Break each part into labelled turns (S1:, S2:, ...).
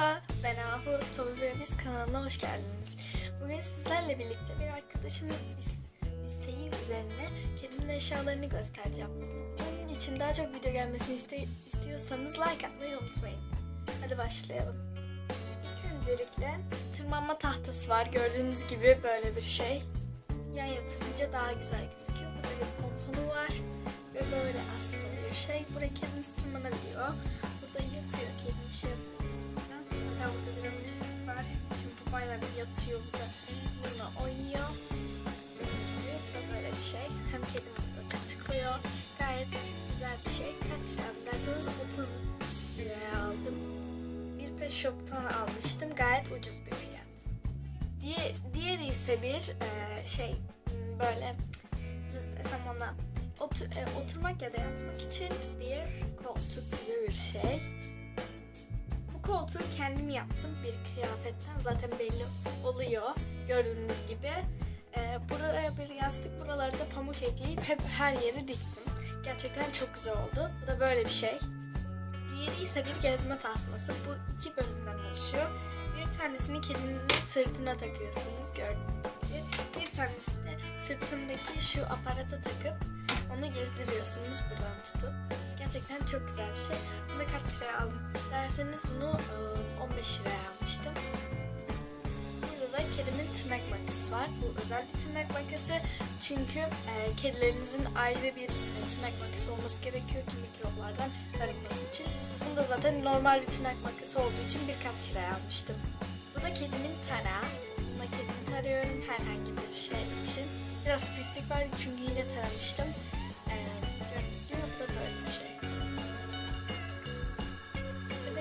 S1: Merhaba, ben Ahu. Tobi ve Biz kanalına hoş geldiniz. Bugün sizlerle birlikte bir arkadaşımın is- isteği üzerine kedimin eşyalarını göstereceğim. Bunun için daha çok video gelmesini iste- istiyorsanız like atmayı unutmayın. Hadi başlayalım. İlk öncelikle tırmanma tahtası var. Gördüğünüz gibi böyle bir şey. Yan yatırınca daha güzel gözüküyor. Burada bir pomponu var ve böyle aslında bir şey. Buraya kedimiz tırmanabiliyor. Burada yatıyor kedim şey yapıyor. Hatta burada biraz pislik var. Çünkü bayağı bir yatıyor burada. Bununla oynuyor. Gördüğünüz gibi bu da böyle bir şey. Hem kedim burada tıklıyor. Gayet güzel bir şey. Kaç lira derseniz 30 liraya aldım. Bir pet shop'tan almıştım. Gayet ucuz bir fiyat. Diye, diğeri ise bir e, şey böyle nasıl desem ona otur, e, oturmak ya da yatmak için bir koltuk gibi bir şey. Koltuğu kendim yaptım bir kıyafetten zaten belli oluyor gördüğünüz gibi. E, buraya bir yastık buraları da pamuk ekleyip hep her yeri diktim. Gerçekten çok güzel oldu. Bu da böyle bir şey. Diğeri ise bir gezme tasması. Bu iki bölümden oluşuyor. Bir tanesini kedinizin sırtına takıyorsunuz gördüğünüz gibi. Bir tanesini sırtındaki şu aparata takıp onu gezdiriyorsunuz buradan tutup. Gerçekten çok güzel bir şey. Bunu kaç liraya aldım derseniz bunu e, 15 liraya almıştım. Burada da kedimin tırnak makası var. Bu özel bir tırnak makası. Çünkü e, kedilerinizin ayrı bir e, tırnak makası olması gerekiyor ki mikroplardan arınması için. Bunu da zaten normal bir tırnak makası olduğu için birkaç liraya almıştım. Bu da kedimin tarağı. Buna kedimi tarıyorum herhangi bir şey için. Biraz pislik var çünkü yine taramıştım.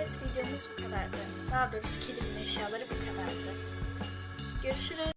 S1: Evet videomuz bu kadardı. Daha doğrusu kedimin eşyaları bu kadardı. Görüşürüz.